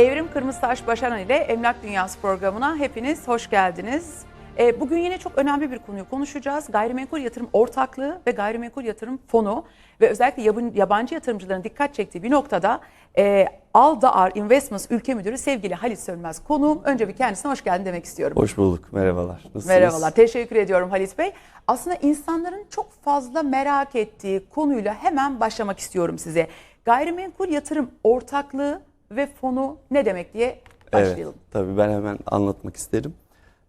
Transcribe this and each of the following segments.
Evrim Kırmızıtaş Başaran ile Emlak Dünyası programına hepiniz hoş geldiniz. Ee, Bugün yine çok önemli bir konuyu konuşacağız. Gayrimenkul yatırım ortaklığı ve gayrimenkul yatırım fonu ve özellikle yabancı yatırımcıların dikkat çektiği bir noktada e, Aldaar Investments Ülke Müdürü sevgili Halit Sönmez konuğum. Önce bir kendisine hoş geldin demek istiyorum. Hoş bulduk. Merhabalar. Nasılsınız? Merhabalar, teşekkür ediyorum Halit Bey. Aslında insanların çok fazla merak ettiği konuyla hemen başlamak istiyorum size. Gayrimenkul yatırım ortaklığı ve fonu ne demek diye başlayalım. Evet, tabii ben hemen anlatmak isterim.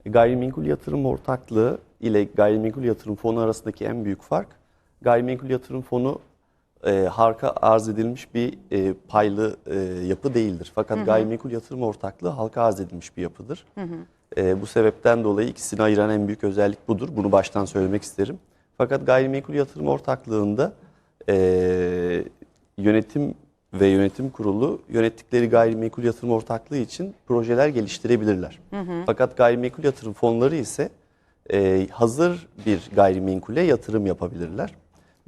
Gayrimenkul yatırım ortaklığı ile gayrimenkul yatırım fonu arasındaki en büyük fark, gayrimenkul yatırım fonu e, halka arz edilmiş bir e, paylı e, yapı değildir. Fakat gayrimenkul yatırım ortaklığı halka arz edilmiş bir yapıdır. E, bu sebepten dolayı ikisini ayıran en büyük özellik budur. Bunu baştan söylemek isterim. Fakat gayrimenkul yatırım ortaklığında e, yönetim ve yönetim kurulu yönettikleri gayrimenkul yatırım ortaklığı için projeler geliştirebilirler. Fakat gayrimenkul yatırım fonları ise e, hazır bir gayrimenkule yatırım yapabilirler.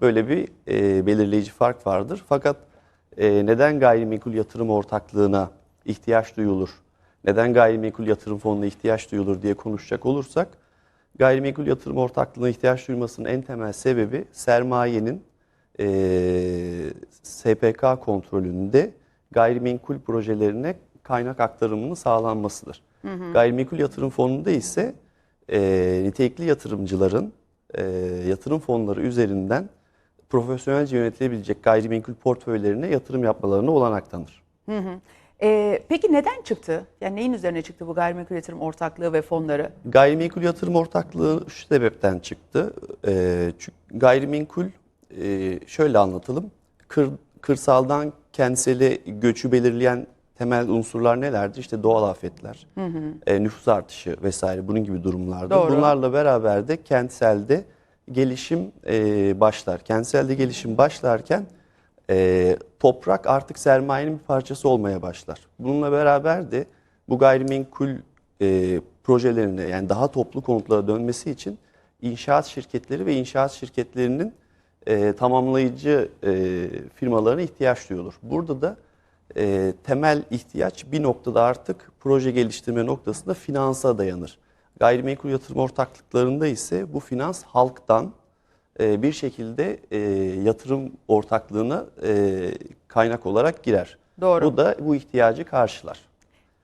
Böyle bir e, belirleyici fark vardır. Fakat e, neden gayrimenkul yatırım ortaklığına ihtiyaç duyulur? Neden gayrimenkul yatırım fonuna ihtiyaç duyulur diye konuşacak olursak, gayrimenkul yatırım ortaklığına ihtiyaç duymasının en temel sebebi sermayenin e, SPK kontrolünde gayrimenkul projelerine kaynak aktarımının sağlanmasıdır. Gayrimenkul yatırım fonunda ise e, nitelikli yatırımcıların e, yatırım fonları üzerinden profesyonelce yönetilebilecek gayrimenkul portföylerine yatırım yapmalarına olanak tanır. Ee, peki neden çıktı? Yani neyin üzerine çıktı bu gayrimenkul yatırım ortaklığı ve fonları? Gayrimenkul yatırım ortaklığı şu sebepten çıktı. Ee, çünkü gayrimenkul e, şöyle anlatalım. Kır, kırsaldan kentsele göçü belirleyen temel unsurlar nelerdir? İşte doğal afetler, e, nüfus artışı vesaire bunun gibi durumlarda. Doğru. Bunlarla beraber de kentselde gelişim e, başlar. Kentselde gelişim başlarken e, toprak artık sermayenin bir parçası olmaya başlar. Bununla beraber de bu gayrimenkul e, projelerine yani daha toplu konutlara dönmesi için inşaat şirketleri ve inşaat şirketlerinin e, tamamlayıcı e, firmalarına ihtiyaç duyulur. Burada da e, temel ihtiyaç bir noktada artık proje geliştirme noktasında finansa dayanır. Gayrimenkul yatırım ortaklıklarında ise bu finans halktan e, bir şekilde e, yatırım ortaklığına e, kaynak olarak girer. Doğru. Bu da bu ihtiyacı karşılar.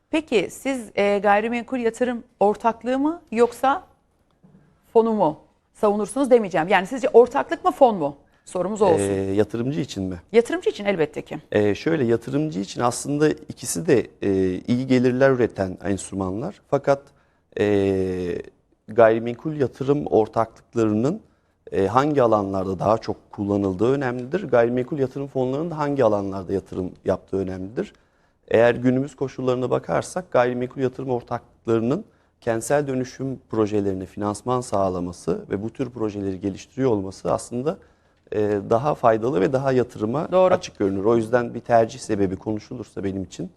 Peki siz e, gayrimenkul yatırım ortaklığı mı yoksa fonu mu savunursunuz demeyeceğim. Yani sizce ortaklık mı fon mu? Sorumuz o olsun. E, yatırımcı için mi? Yatırımcı için elbette ki. E, şöyle yatırımcı için aslında ikisi de e, iyi gelirler üreten enstrümanlar. Fakat e, gayrimenkul yatırım ortaklıklarının e, hangi alanlarda daha çok kullanıldığı önemlidir. Gayrimenkul yatırım fonlarının da hangi alanlarda yatırım yaptığı önemlidir. Eğer günümüz koşullarına bakarsak gayrimenkul yatırım ortaklıklarının kentsel dönüşüm projelerine finansman sağlaması ve bu tür projeleri geliştiriyor olması aslında e, daha faydalı ve daha yatırıma Doğru. açık görünür. O yüzden bir tercih sebebi konuşulursa benim için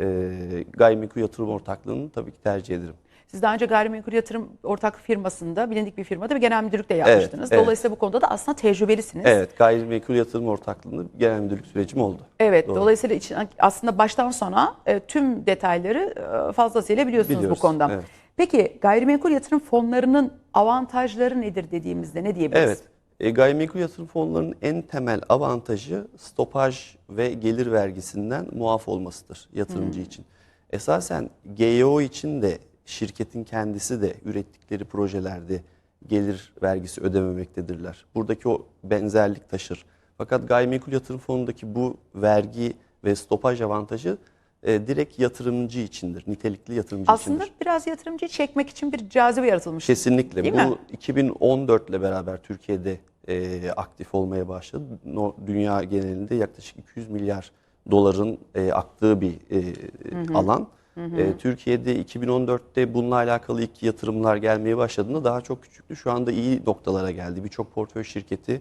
e, gayrimenkul yatırım ortaklığını tabii ki tercih ederim. Siz daha önce gayrimenkul yatırım ortak firmasında, bilindik bir firmada bir genel müdürlük de yapmıştınız. evet. Dolayısıyla bu konuda da aslında tecrübelisiniz. Evet, gayrimenkul yatırım ortaklığında genel müdürlük sürecim oldu. Evet, Doğru. dolayısıyla için, aslında baştan sona e, tüm detayları e, fazlasıyla biliyorsunuz Biliyoruz, bu konuda. evet. Peki gayrimenkul yatırım fonlarının avantajları nedir dediğimizde ne diyebiliriz? Evet, e, gayrimenkul yatırım fonlarının en temel avantajı stopaj ve gelir vergisinden muaf olmasıdır yatırımcı için. Esasen GEO için de şirketin kendisi de ürettikleri projelerde gelir vergisi ödememektedirler. Buradaki o benzerlik taşır. Fakat gayrimenkul yatırım fonundaki bu vergi ve stopaj avantajı e, direkt yatırımcı içindir, nitelikli yatırımcı Aslında içindir. biraz yatırımcıyı çekmek için bir cazibe yaratılmış. Kesinlikle. Değil Bu mi? 2014 ile beraber Türkiye'de e, aktif olmaya başladı. No, dünya genelinde yaklaşık 200 milyar doların e, aktığı bir e, alan. E, Türkiye'de 2014'te bununla alakalı ilk yatırımlar gelmeye başladığında daha çok küçüktü. Şu anda iyi noktalara geldi. Birçok portföy şirketi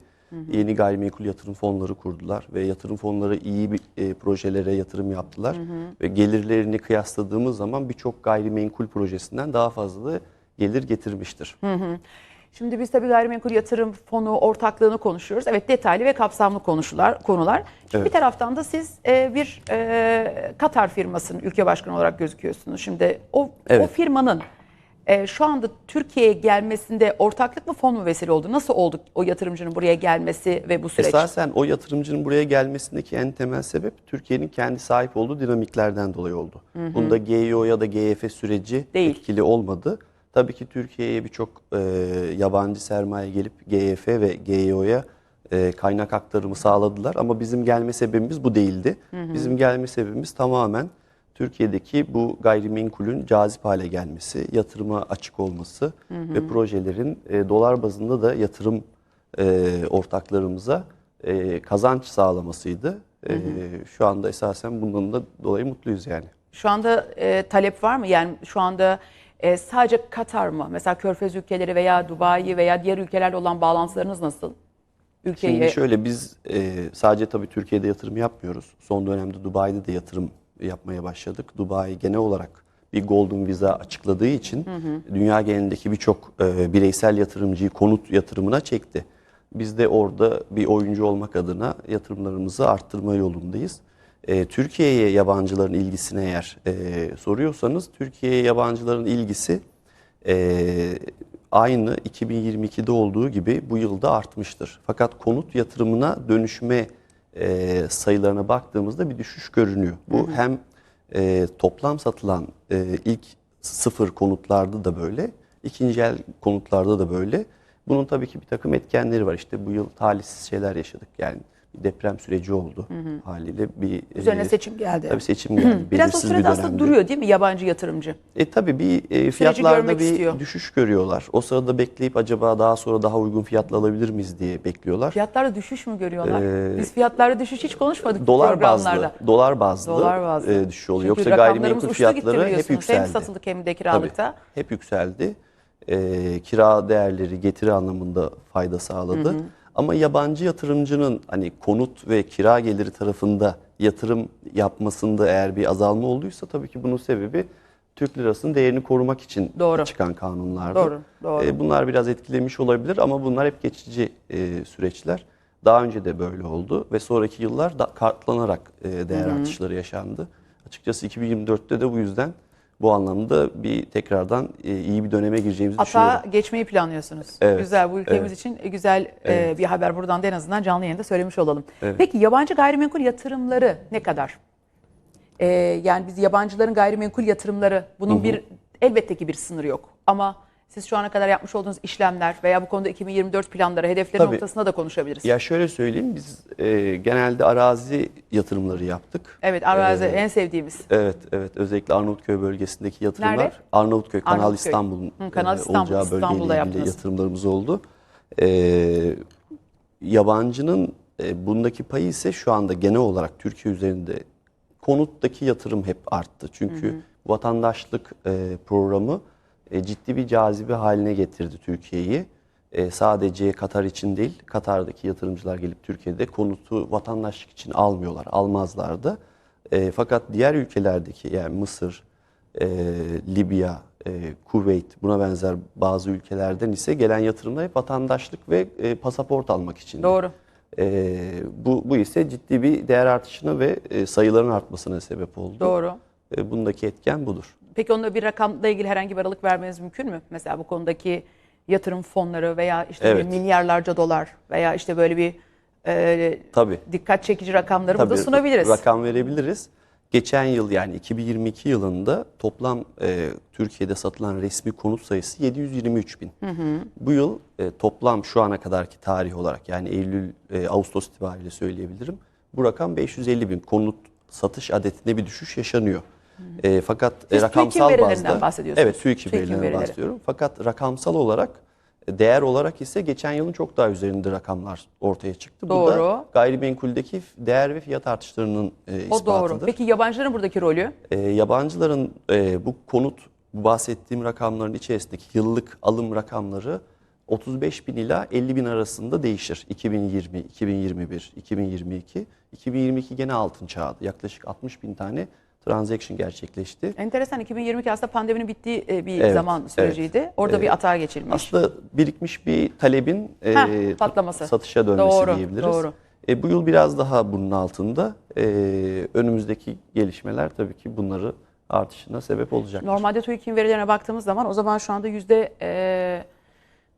yeni gayrimenkul yatırım fonları kurdular ve yatırım fonları iyi bir e, projelere yatırım yaptılar. Ve gelirlerini kıyasladığımız zaman birçok gayrimenkul projesinden daha fazla da gelir getirmiştir. Şimdi biz tabii gayrimenkul yatırım fonu ortaklığını konuşuyoruz. Evet detaylı ve kapsamlı konuşular, konular. Evet. Bir taraftan da siz e, bir e, Katar firmasının ülke başkanı olarak gözüküyorsunuz. Şimdi o, o Evet. firmanın e, şu anda Türkiye'ye gelmesinde ortaklık mı fon mu vesile oldu? Nasıl oldu o yatırımcının buraya gelmesi ve bu süreç? Esasen o yatırımcının buraya gelmesindeki en temel sebep Türkiye'nin kendi sahip olduğu dinamiklerden dolayı oldu. Bunda GEO ya da GEF süreci Değil. etkili olmadı. Tabii ki Türkiye'ye birçok e, yabancı sermaye gelip GEF ve GEO'ya e, kaynak aktarımı sağladılar ama bizim gelme sebebimiz bu değildi. Bizim gelme sebebimiz tamamen Türkiye'deki bu gayrimenkulün cazip hale gelmesi, yatırıma açık olması ve projelerin e, dolar bazında da yatırım e, ortaklarımıza e, kazanç sağlamasıydı. E, şu anda esasen bundan da dolayı mutluyuz yani. Şu anda e, talep var mı? Yani şu anda e, sadece Katar mı? Mesela Körfez ülkeleri veya Dubai veya diğer ülkelerle olan bağlantılarınız nasıl? Ülkeyi Şimdi şöyle biz e, sadece tabii Türkiye'de yatırım yapmıyoruz. Son dönemde Dubai'de de yatırım yapmaya başladık. Dubai genel olarak bir Golden Visa açıkladığı için dünya genelindeki birçok e, bireysel yatırımcıyı konut yatırımına çekti. Biz de orada bir oyuncu olmak adına yatırımlarımızı arttırma yolundayız. E, Türkiye'ye yabancıların ilgisine eğer e, soruyorsanız Türkiye'ye yabancıların ilgisi e, aynı 2022'de olduğu gibi bu yılda artmıştır. Fakat konut yatırımına dönüşme e, sayılarına baktığımızda bir düşüş görünüyor. Bu hem e, toplam satılan e, ilk sıfır konutlarda da böyle, ikinci el konutlarda da böyle. Bunun tabii ki bir takım etkenleri var. İşte bu yıl talihsiz şeyler yaşadık. Yani deprem süreci oldu haliyle. Bir üzerine e, seçim geldi. Tabii seçim geldi. Biraz o sürede aslında duruyor değil mi yabancı yatırımcı? E tabii bir e, fiyatlarda bir istiyor. düşüş görüyorlar. O sırada bekleyip acaba daha sonra daha uygun fiyatla alabilir miyiz diye bekliyorlar. Fiyatlarda düşüş mü görüyorlar? Ee, Biz fiyatlarda düşüş hiç konuşmadık Dolar bazlı, dolar bazlı, Dolar bazlı. e, düşüş oluyor. Çünkü Yoksa gayrimenkul fiyatları hep yükseldi. Hem satılık hem de kiralıkta. Tabii, hep yükseldi. E, kira değerleri getiri anlamında fayda sağladı. Ama yabancı yatırımcının hani konut ve kira geliri tarafında yatırım yapmasında eğer bir azalma olduysa tabii ki bunun sebebi Türk lirasının değerini korumak için Doğru. çıkan kanunlardı. Doğru, doğru. E, bunlar biraz etkilemiş olabilir ama bunlar hep geçici e, süreçler. Daha önce de böyle oldu ve sonraki yıllar da kartlanarak e, değer artışları yaşandı. Açıkçası 2024'te de bu yüzden bu anlamda bir tekrardan e, iyi bir döneme gireceğimizi Ata düşünüyorum. geçmeyi planlıyorsunuz. Evet, Güzel bu ülkemiz evet. için güzel e, bir haber buradan da en azından canlı yayında söylemiş olalım. Evet. Peki yabancı gayrimenkul yatırımları ne kadar? E, yani biz yabancıların gayrimenkul yatırımları bunun bir elbette ki bir sınırı yok. Ama siz şu ana kadar yapmış olduğunuz işlemler veya bu konuda 2024 planları, hedefleri Tabii. noktasında da konuşabiliriz. Ya şöyle söyleyeyim biz e, genelde arazi yatırımları yaptık. Evet arazi en sevdiğimiz. Evet, evet. Özellikle Arnavutköy bölgesindeki yatırımlar. Nerede? Arnavutköy, Kanal Arnavutköy. İstanbul'un Hı, Kanal e, İstanbul, olacağı İstanbul'da bölgeyle ilgili yaptınız. yatırımlarımız oldu. Ee, yabancının e, bundaki payı ise şu anda genel olarak Türkiye üzerinde konuttaki yatırım hep arttı. Çünkü vatandaşlık e, programı e, ciddi bir cazibe haline getirdi Türkiye'yi. E, sadece Katar için değil, Katar'daki yatırımcılar gelip Türkiye'de konutu vatandaşlık için almıyorlar, almazlardı. E, fakat diğer ülkelerdeki yani Mısır, e, Libya, e, Kuveyt buna benzer bazı ülkelerden ise gelen yatırımlar hep vatandaşlık ve e, pasaport almak için. Doğru. E, bu, bu ise ciddi bir değer artışına ve e, sayıların artmasına sebep oldu. Doğru. E, bundaki etken budur. Peki onda bir rakamla ilgili herhangi bir aralık vermeniz mümkün mü? Mesela bu konudaki yatırım fonları veya işte Evet. bir milyarlarca dolar veya işte böyle bir e, Tabii. dikkat çekici rakamları burada Tabii, sunabiliriz. Rakam verebiliriz. Geçen yıl yani 2022 yılında toplam e, Türkiye'de satılan resmi konut sayısı 723 bin. Bu yıl e, toplam şu ana kadarki tarih olarak yani Eylül, e, Ağustos itibariyle söyleyebilirim. Bu rakam 550 bin. Konut satış adetinde bir düşüş yaşanıyor. E, fakat Siz rakamsal TÜİK'in verilerinden bazda bahsediyorsunuz. Evet, TÜİK'in TÜİK'in verilerinden verileri. bahsediyorum. Fakat rakamsal olarak e, değer olarak ise geçen yılın çok daha üzerinde rakamlar ortaya çıktı. Bu Doğru. da gayrimenkuldeki değer ve fiyat artışlarının e, o ispatıdır. doğru. Peki yabancıların buradaki rolü? E, yabancıların e, bu konut, bu bahsettiğim rakamların içerisindeki yıllık alım rakamları 35 bin ila 50 bin arasında değişir. 2020, 2021, 2022. 2022 gene altın çağdı. Yaklaşık 60 bin tane transaction gerçekleşti. Enteresan 2022 aslında pandeminin bittiği e, bir Evet, zaman süreciydi. Orada Evet. bir atağa geçilmiş. Aslında birikmiş bir talebin e, Heh, patlaması. satışa dönmesi Doğru, diyebiliriz. doğru. E, bu yıl biraz daha bunun altında. E, önümüzdeki gelişmeler tabii ki bunları artışına sebep olacak. Normalde TÜİK'in verilerine baktığımız zaman o zaman şu anda yüzde e,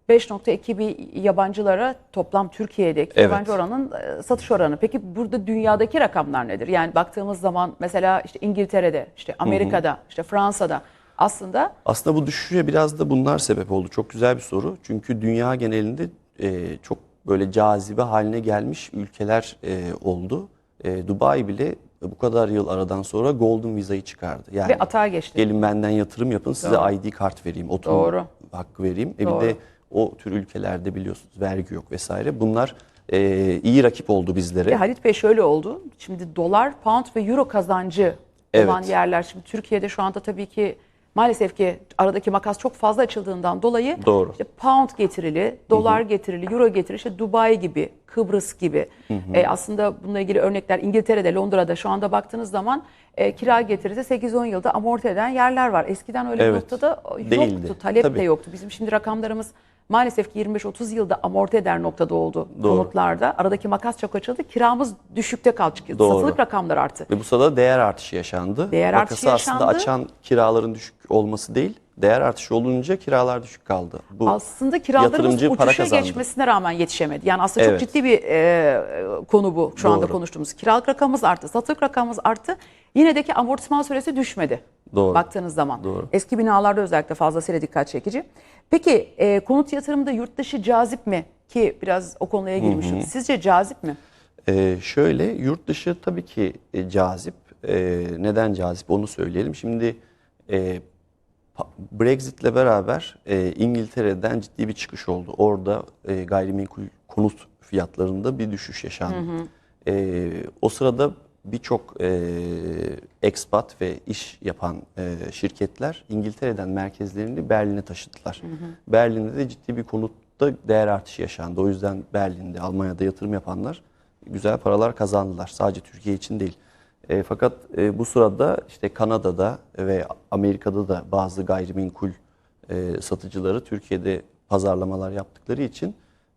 5.2 bir yabancılara toplam Türkiye'deki Evet. yabancı oranın e, satış oranı. Peki burada dünyadaki rakamlar nedir? Yani baktığımız zaman mesela işte İngiltere'de, işte Amerika'da, işte Fransa'da aslında Aslında bu düşüşe biraz da bunlar sebep oldu. Çok güzel bir soru. Çünkü dünya genelinde e, çok böyle cazibe haline gelmiş ülkeler e, oldu. E, Dubai bile bu kadar yıl aradan sonra Golden Visa'yı çıkardı. Yani ve atağa geçti. gelin benden yatırım yapın size Doğru. ID kart vereyim, oturum Doğru. hakkı vereyim. E Doğru. bir de o tür ülkelerde biliyorsunuz vergi yok vesaire. Bunlar e, iyi rakip oldu bizlere. Ve Halit Bey şöyle oldu. Şimdi dolar, pound ve euro kazancı olan Evet. yerler. Şimdi Türkiye'de şu anda tabii ki maalesef ki aradaki makas çok fazla açıldığından dolayı Doğru. işte pound getirili, dolar getirili, euro getirili, işte Dubai gibi, Kıbrıs gibi. E, aslında bununla ilgili örnekler İngiltere'de, Londra'da şu anda baktığınız zaman e, kira getirisi 8-10 yılda amorti eden yerler var. Eskiden öyle bir Evet. noktada yoktu, Değildi. talep de Tabii. yoktu. Bizim şimdi rakamlarımız maalesef ki 25-30 yılda amorti eder noktada oldu Doğru. konutlarda. Aradaki makas çok açıldı. Kiramız düşükte kaldı. Doğru. Satılık rakamlar arttı. Ve bu sırada değer artışı yaşandı. Değer Makası artışı aslında yaşandı. açan kiraların düşük olması değil, değer artışı olunca kiralar düşük kaldı. Bu Aslında kiralarımız para uçuşa kazandı. geçmesine rağmen yetişemedi. Yani aslında Evet. çok ciddi bir e, konu bu şu anda Doğru. konuştuğumuz. Kiralık rakamımız arttı, satılık rakamımız arttı. Yine de ki amortisman süresi düşmedi. Doğru. Baktığınız zaman. Doğru. Eski binalarda özellikle fazlasıyla dikkat çekici. Peki e, konut yatırımında yurt dışı cazip mi? Ki biraz o konuya girmiştik. Sizce cazip mi? Ee, şöyle yurt dışı tabii ki e, cazip. Ee, neden cazip onu söyleyelim. Şimdi e, Brexit'le beraber e, İngiltere'den ciddi bir çıkış oldu. Orada e, gayrimenkul konut fiyatlarında bir düşüş yaşandı. E, o sırada birçok e, expat ve iş yapan e, şirketler İngiltere'den merkezlerini Berlin'e taşıdılar. Berlin'de de ciddi bir konutta değer artışı yaşandı. O yüzden Berlin'de, Almanya'da yatırım yapanlar güzel paralar kazandılar. Sadece Türkiye için değil. E, fakat e, bu sırada işte Kanada'da ve Amerika'da da bazı gayrimenkul e, satıcıları Türkiye'de pazarlamalar yaptıkları için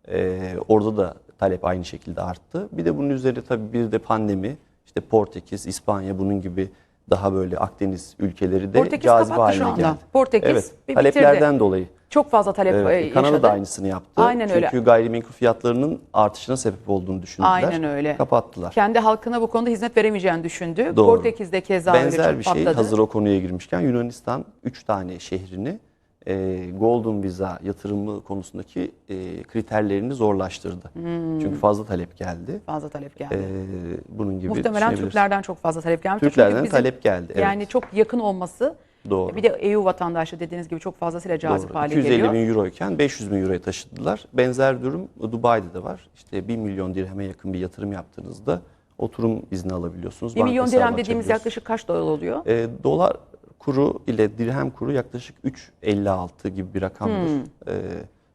e, orada da talep aynı şekilde arttı. Bir de bunun üzerine tabii bir de pandemi, işte Portekiz, İspanya bunun gibi daha böyle Akdeniz ülkeleri de Portekiz kapattı haline şu anda. geldi. Portekiz evet, bir taleplerden dolayı. Çok fazla talep e, Evet, Kanada yaşadı. da aynısını yaptı. Aynen Çünkü öyle. gayrimenkul fiyatlarının artışına sebep olduğunu düşündüler. Aynen öyle. Kapattılar. Kendi halkına bu konuda hizmet veremeyeceğini düşündü. Doğru. Portekiz'de keza Benzer bir şey patladı. hazır o konuya girmişken Yunanistan 3 tane şehrini e, Golden Visa yatırımı konusundaki e, kriterlerini zorlaştırdı. Hmm. Çünkü fazla talep geldi. Fazla talep geldi. E, bunun gibi Muhtemelen. Türklerden çok fazla talep gelmiştir. Türklerden bizim talep geldi. Evet. Yani çok yakın olması. Doğru. Bir de EU vatandaşı dediğiniz gibi çok fazlasıyla cazip Doğru. hale 250 geliyor. bin euro iken 500 bin euroya taşıdılar. Benzer durum Dubai'de de var. İşte 1 milyon dirheme yakın bir yatırım yaptığınızda oturum izni alabiliyorsunuz. 1 banka milyon dirhem dediğimiz yaklaşık kaç dolar oluyor? E, dolar kuru ile dirhem kuru yaklaşık 3.56 gibi bir rakamdır. Hmm. E,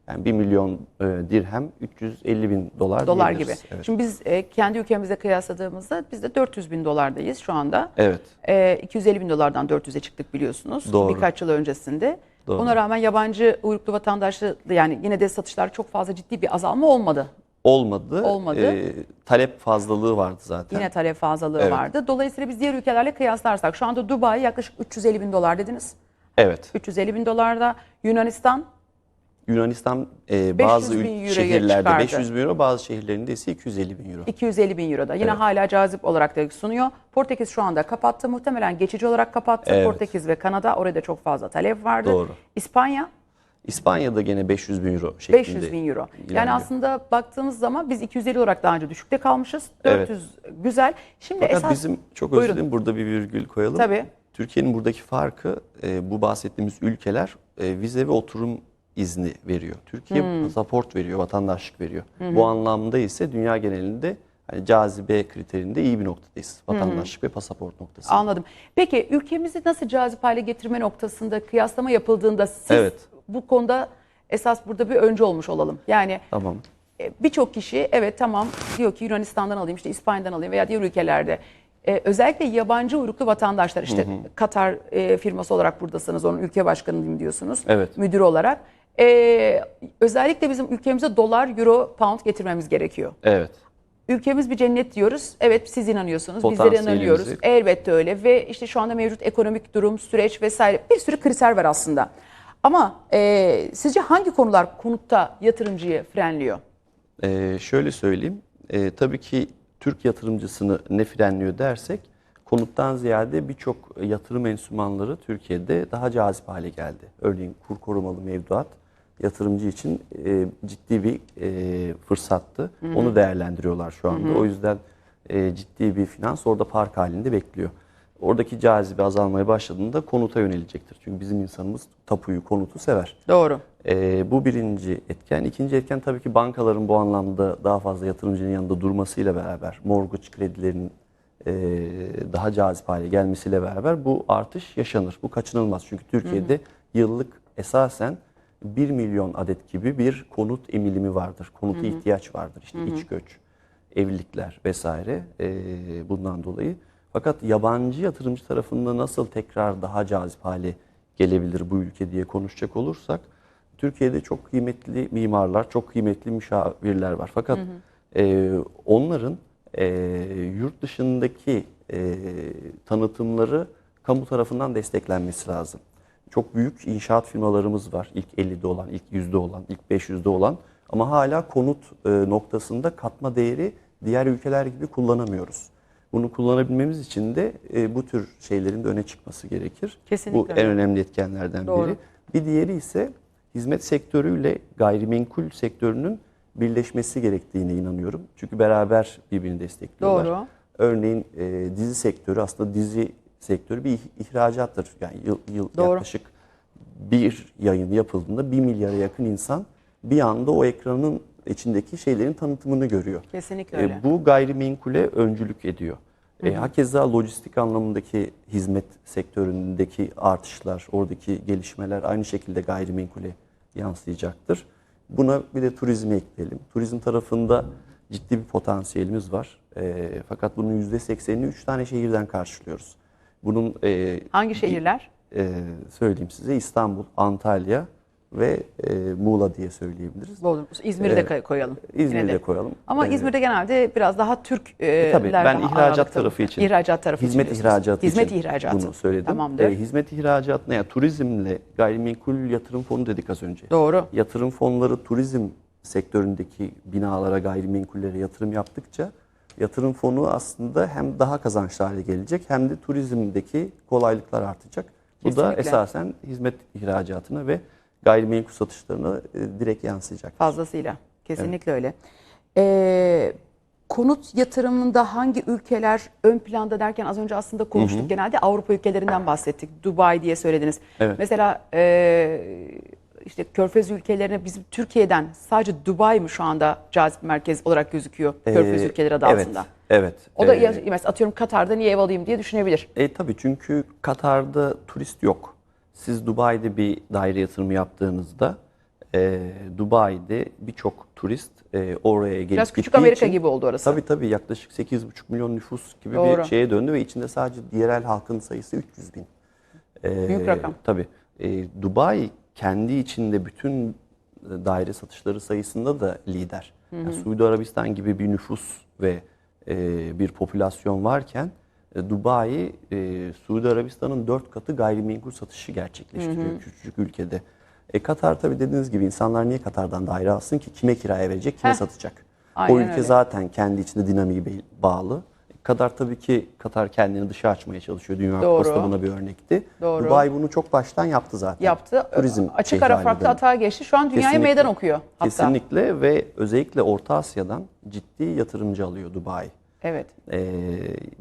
yani 1 milyon e, dirhem 350 bin dolar Dolar gibi. Evet. Şimdi biz e, kendi ülkemizle kıyasladığımızda biz de 400 bin dolardayız şu anda. evet. E, 250 bin dolardan 400'e çıktık biliyorsunuz. Doğru. Birkaç yıl öncesinde. Doğru. Ona rağmen yabancı uyruklu vatandaşı yani yine de satışlar çok fazla ciddi bir azalma olmadı. Olmadı. Olmadı. E, talep fazlalığı vardı zaten. Yine talep fazlalığı Evet. vardı. Dolayısıyla biz diğer ülkelerle kıyaslarsak şu anda Dubai yaklaşık 350 bin dolar dediniz. Evet. 350 bin dolarda Yunanistan Yunanistan e, 500 bazı şehirlerde çıkardı. 500 bin euro, bazı şehirlerinde ise 250 bin euro. 250 bin euroda. Yine Evet. hala cazip olarak da sunuyor. Portekiz şu anda kapattı. Muhtemelen geçici olarak kapattı. Evet. Portekiz ve Kanada orada çok fazla talep vardı. Doğru. İspanya İspanya'da gene 500 bin euro şeklinde. 500 bin euro. Yani ilerliyor. aslında baktığımız zaman biz 250 olarak daha önce düşükte kalmışız. Evet. 400 güzel. Şimdi Fakat esas bizim çok özür dilerim burada bir virgül koyalım. Tabii. Türkiye'nin buradaki farkı e, bu bahsettiğimiz ülkeler e, vize ve oturum izni veriyor. Türkiye Hmm. pasaport veriyor, vatandaşlık veriyor. Bu anlamda ise dünya genelinde hani cazibe kriterinde iyi bir noktadayız. Vatandaşlık ve pasaport noktasında. Anladım. Peki ülkemizi nasıl cazip hale getirme noktasında kıyaslama yapıldığında siz Evet. Bu konuda esas burada bir önce olmuş olalım. Yani Tamam. e, birçok kişi evet tamam diyor ki Yunanistan'dan alayım işte İspanya'dan alayım veya diğer ülkelerde. e, özellikle yabancı uyruklu vatandaşlar işte Katar e, firması olarak buradasınız onun ülke başkanıyım diyorsunuz Evet. müdür olarak. E, özellikle bizim ülkemize dolar, euro, pound getirmemiz gerekiyor. Evet. Ülkemiz bir cennet diyoruz. Evet siz inanıyorsunuz. Bizler inanıyoruz. Elbette öyle ve işte şu anda mevcut ekonomik durum, süreç vesaire bir sürü kriter var aslında. Ama e, sizce hangi konular konutta yatırımcıyı frenliyor? Ee, şöyle söyleyeyim. Ee, tabii ki Türk yatırımcısını ne frenliyor dersek konuttan ziyade birçok yatırım enstrümanları Türkiye'de daha cazip hale geldi. Örneğin kur korumalı mevduat yatırımcı için e, ciddi bir e, fırsattı. Onu değerlendiriyorlar şu anda. O yüzden e, ciddi bir finans orada park halinde bekliyor. Oradaki cazibe azalmaya başladığında konuta yönelecektir. Çünkü bizim insanımız tapuyu, konutu sever. Doğru. Ee, bu birinci etken. İkinci etken tabii ki bankaların bu anlamda daha fazla yatırımcının yanında durmasıyla beraber, mortgage kredilerinin e, daha cazip hale gelmesiyle beraber bu artış yaşanır. Bu kaçınılmaz. Çünkü Türkiye'de yıllık esasen 1 milyon adet gibi bir konut emilimi vardır. Konuta ihtiyaç vardır. İşte iç göç, evlilikler vesaire e, bundan dolayı. Fakat yabancı yatırımcı tarafında nasıl tekrar daha cazip hale gelebilir bu ülke diye konuşacak olursak Türkiye'de çok kıymetli mimarlar, çok kıymetli müşavirler var. Fakat e, onların e, yurt dışındaki e, tanıtımları kamu tarafından desteklenmesi lazım. Çok büyük inşaat firmalarımız var. İlk 50'de olan, ilk 100'de olan, ilk 500'de olan. Ama hala konut e, noktasında katma değeri diğer ülkeler gibi kullanamıyoruz. Bunu kullanabilmemiz için de e, bu tür şeylerin de öne çıkması gerekir. Kesinlikle Bu en önemli etkenlerden Doğru. biri. Bir diğeri ise hizmet sektörüyle gayrimenkul sektörünün birleşmesi gerektiğine inanıyorum. Çünkü beraber birbirini destekliyorlar. Doğru. Örneğin e, dizi sektörü aslında dizi sektörü bir ih- ihracattır. Yani yıl, yıl Doğru. yaklaşık bir yayın yapıldığında bir milyara yakın insan bir anda o ekranın içindeki şeylerin tanıtımını görüyor. Kesinlikle E, öyle. bu gayrimenkule öncülük ediyor. E, hakeza lojistik anlamındaki hizmet sektöründeki artışlar, oradaki gelişmeler aynı şekilde gayrimenkule yansıyacaktır. Buna bir de turizmi ekleyelim. Turizm tarafında ciddi bir potansiyelimiz var. E, fakat bunun %80'ini 3 tane şehirden karşılıyoruz. Bunun e, Hangi şehirler? e, söyleyeyim size İstanbul, Antalya ve e, Muğla diye söyleyebiliriz. Bodrum. İzmir'i de koyalım. İzmir'i de. koyalım. Ama E, İzmir'de genelde biraz daha Türk e, Tabii ben ihracat tarafı için. İhracat tarafı hizmet için ihracatı Hizmet için ihracatı. bunu söyledim. Tamamdır. E, hizmet ihracatına yani turizmle gayrimenkul yatırım fonu dedik az önce. Doğru. Yatırım fonları turizm sektöründeki binalara, gayrimenkullere yatırım yaptıkça yatırım fonu aslında hem daha kazançlı hale gelecek hem de turizmdeki kolaylıklar artacak. Bu da esasen hizmet ihracatına ve gayrimenkul satışlarına e, direkt yansıyacak. Fazlasıyla. Kesinlikle öyle. Ee, konut yatırımında hangi ülkeler ön planda derken az önce aslında konuştuk. Genelde Avrupa ülkelerinden bahsettik. Dubai diye söylediniz. Evet. Mesela e, işte Körfez ülkelerine bizim Türkiye'den sadece Dubai mi şu anda cazip merkez olarak gözüküyor Körfez Ee, ülkeleri adı evet, altında? Evet. O da Ee, mesela atıyorum Katar'da niye ev alayım diye düşünebilir. E tabii çünkü Katar'da turist yok. Siz Dubai'de bir daire yatırımı yaptığınızda e, Dubai'de birçok turist e, oraya gelip Biraz küçük Amerika için- gibi oldu orası. Tabii tabii yaklaşık 8,5 milyon nüfus gibi Doğru. bir şeye döndü ve içinde sadece yerel halkın sayısı 300 bin. E, Büyük rakam. Tabii. E, Dubai kendi içinde bütün daire satışları sayısında da lider. Yani Suudi Arabistan gibi bir nüfus ve e, bir popülasyon varken Dubai, e, Suudi Arabistan'ın dört katı gayrimenkul satışı gerçekleştiriyor küçücük ülkede. E, Katar tabii dediğiniz gibi insanlar niye Katar'dan daire alsın ki? Kime kiraya verecek, kime Heh. satacak? Aynen o ülke öyle. zaten kendi içinde dinamiği bağlı. Katar tabii ki Katar kendini dışa açmaya çalışıyor. Dünya Doğru. Kupası da buna bir örnekti. Doğru. Dubai bunu çok baştan yaptı zaten. Yaptı. Turizm Açık şehri ara farklı atağa geçti. Şu an dünyaya Kesinlikle. meydan okuyor hatta. Kesinlikle ve özellikle Orta Asya'dan ciddi yatırımcı alıyor Dubai. Evet. Ee,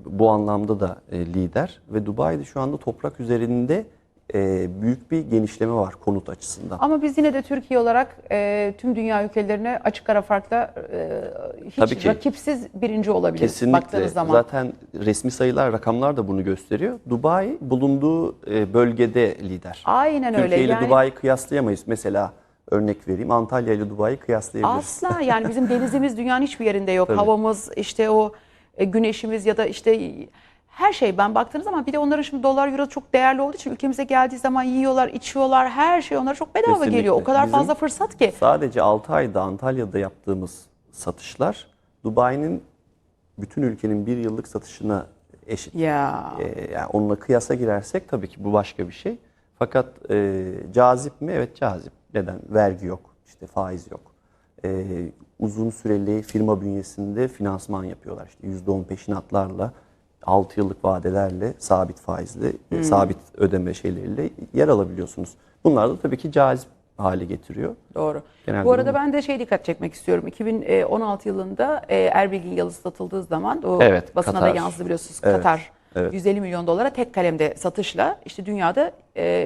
bu anlamda da e, lider ve Dubai'de şu anda toprak üzerinde e, büyük bir genişleme var konut açısından. Ama biz yine de Türkiye olarak e, tüm dünya ülkelerine açık ara farkla e, hiç Tabii ki. rakipsiz birinci olabiliriz Kesinlikle. baktığınız zaman. Zaten resmi sayılar, rakamlar da bunu gösteriyor. Dubai bulunduğu e, bölgede lider. Aynen öyle. Türkiye ile Yani Dubai'yi kıyaslayamayız. Mesela örnek vereyim Antalya ile Dubai'yi kıyaslayabiliriz. asla yani bizim denizimiz dünyanın hiçbir yerinde yok. Tabii. Havamız işte o e, güneşimiz ya da işte her şey ben baktığınız zaman bir de onların şimdi dolar euro çok değerli olduğu için ülkemize geldiği zaman yiyorlar, içiyorlar, her şey onlara çok bedava Kesinlikle. geliyor. O kadar Bizim- fazla fırsat ki. Sadece 6 ayda Antalya'da yaptığımız satışlar Dubai'nin bütün ülkenin bir yıllık satışına eşit. Ya Ee, yani onunla kıyasa girersek tabii ki bu başka bir şey. Fakat e, cazip mi? Evet cazip. Neden? Vergi yok, işte faiz yok. Ee, uzun süreli firma bünyesinde finansman yapıyorlar. İşte %10 peşinatlarla, 6 yıllık vadelerle, sabit faizli, e, sabit ödeme şeyleriyle yer alabiliyorsunuz. Bunlar da tabii ki cazip hale getiriyor. Doğru. Genelde Bu arada bu. ben de şey dikkat çekmek istiyorum. 2016 yılında e, Erbil'in yalısı satıldığı zaman o Evet, basına Katar. da yansıdı biliyorsunuz. Evet, Katar evet. 150 milyon dolara tek kalemde satışla işte dünyada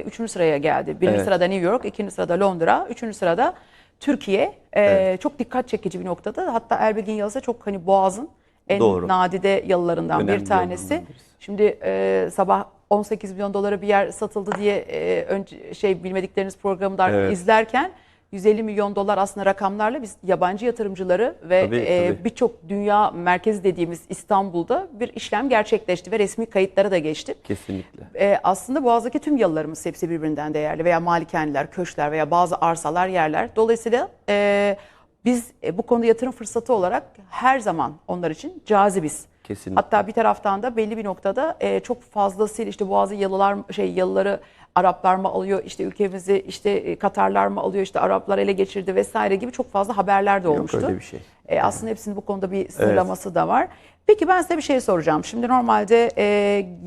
3. sıraya geldi. Birinci Evet. sırada New York, ikinci sırada Londra, üçüncü sırada Türkiye. E, Çok dikkat çekici bir noktada. Hatta Erbil'in yalısı çok hani Boğaz'ın en Doğru. nadide yalılarından Önemli bir tanesi. Şimdi e, sabah 18 milyon dolara bir yer satıldı diye e, önce şey bilmedikleriniz programda Evet. izlerken 150 milyon dolar aslında rakamlarla biz yabancı yatırımcıları ve Tabii, e, birçok dünya merkezi dediğimiz İstanbul'da bir işlem gerçekleşti ve resmi kayıtlara da geçti. Kesinlikle. E, aslında Boğaz'daki tüm yalılarımız hepsi birbirinden değerli veya malikaneler, köşkler veya bazı arsalar, yerler. Dolayısıyla e, biz e, bu konuda yatırım fırsatı olarak her zaman onlar için cazibiz. Kesinlikle. Hatta bir taraftan da belli bir noktada e, çok fazlasıyla işte Boğaz'ı yalılar şey yalıları Araplar mı alıyor işte ülkemizi işte e, Katarlar mı alıyor işte Araplar ele geçirdi vesaire gibi çok fazla haberler de Yok olmuştu. öyle bir şey. E, aslında hepsinin bu konuda bir sınırlaması da var. Peki ben size bir şey soracağım. Şimdi normalde e,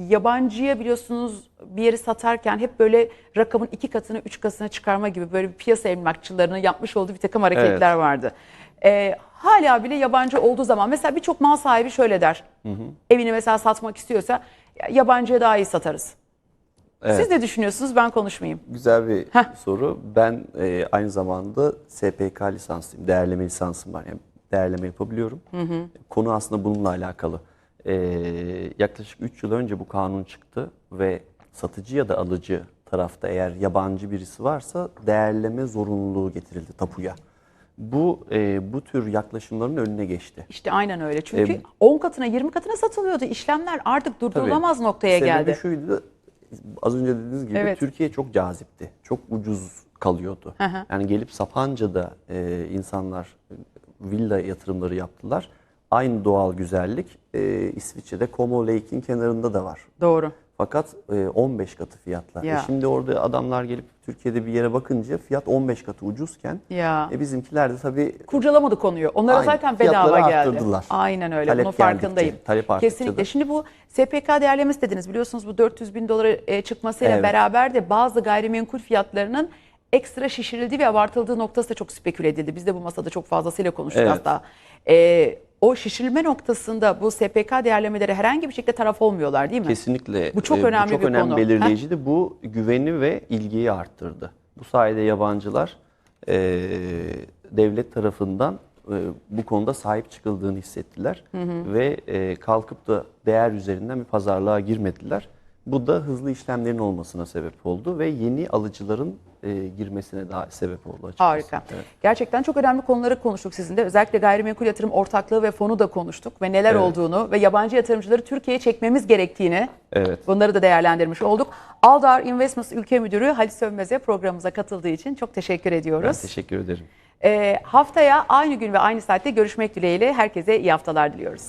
yabancıya biliyorsunuz bir yeri satarken hep böyle rakamın iki katını, üç katına çıkarma gibi böyle bir piyasa emlakçılarının yapmış olduğu bir takım hareketler vardı. E, hala bile yabancı olduğu zaman mesela birçok mal sahibi şöyle der. Evini mesela satmak istiyorsa "Ya, yabancıya daha iyi satarız. Evet. Siz ne düşünüyorsunuz? Ben konuşmayayım. Güzel bir Heh. soru. Ben e, aynı zamanda SPK lisanslıyım. Değerleme lisansım var. Yani değerleme yapabiliyorum. Konu aslında bununla alakalı. E, yaklaşık 3 yıl önce bu kanun çıktı ve satıcı ya da alıcı tarafta eğer yabancı birisi varsa değerleme zorunluluğu getirildi tapuya. Bu e, bu tür yaklaşımların önüne geçti. İşte aynen öyle. Çünkü E, 10 katına 20 katına satılıyordu. İşlemler artık durdurulamaz noktaya Sebebi geldi. şuydu. Az önce dediğiniz gibi Evet. Türkiye çok cazipti. Çok ucuz kalıyordu. Hı hı. Yani gelip Sapanca'da e, insanlar villa yatırımları yaptılar. Aynı doğal güzellik e, İsviçre'de Como Lake'in kenarında da var. Doğru. Fakat e, 15 katı fiyatlar. Ya. E şimdi orada adamlar gelip Türkiye'de bir yere bakınca fiyat 15 katı ucuzken Ya. e, bizimkiler de tabii Kurcalamadı konuyu. Onlara Aynen. zaten bedava geldi. arttırdılar. Aynen öyle. Talep Bunun farkındayım. talep Kesinlikle. da. Şimdi bu SPK değerlemesi dediniz. Biliyorsunuz bu 400 bin dolara e, çıkmasıyla Evet. beraber de bazı gayrimenkul fiyatlarının ekstra şişirildiği ve abartıldığı noktası da çok speküle edildi. Biz de bu masada çok fazlasıyla konuştuk Evet. hatta. E, o şişirilme noktasında bu SPK değerlemeleri herhangi bir şekilde taraf olmuyorlar değil mi? Kesinlikle. Bu çok e, önemli bu çok bir önemli konu. belirleyiciydi. Bu güveni ve ilgiyi arttırdı. Bu sayede yabancılar e, devlet tarafından e, bu konuda sahip çıkıldığını hissettiler ve e, kalkıp da değer üzerinden bir pazarlığa girmediler. Bu da hızlı işlemlerin olmasına sebep oldu ve yeni alıcıların e, girmesine daha sebep oldu açıkçası. Harika. Evet. Gerçekten çok önemli konuları konuştuk sizinle. Özellikle gayrimenkul yatırım ortaklığı ve fonu da konuştuk ve neler Evet. olduğunu ve yabancı yatırımcıları Türkiye'ye çekmemiz gerektiğini Evet. bunları da değerlendirmiş olduk. Aldar Investments Ülke Müdürü Halis Sönmez'e programımıza katıldığı için çok teşekkür Ben ediyoruz. teşekkür ederim. Ee, haftaya aynı gün ve aynı saatte görüşmek dileğiyle herkese iyi haftalar diliyoruz.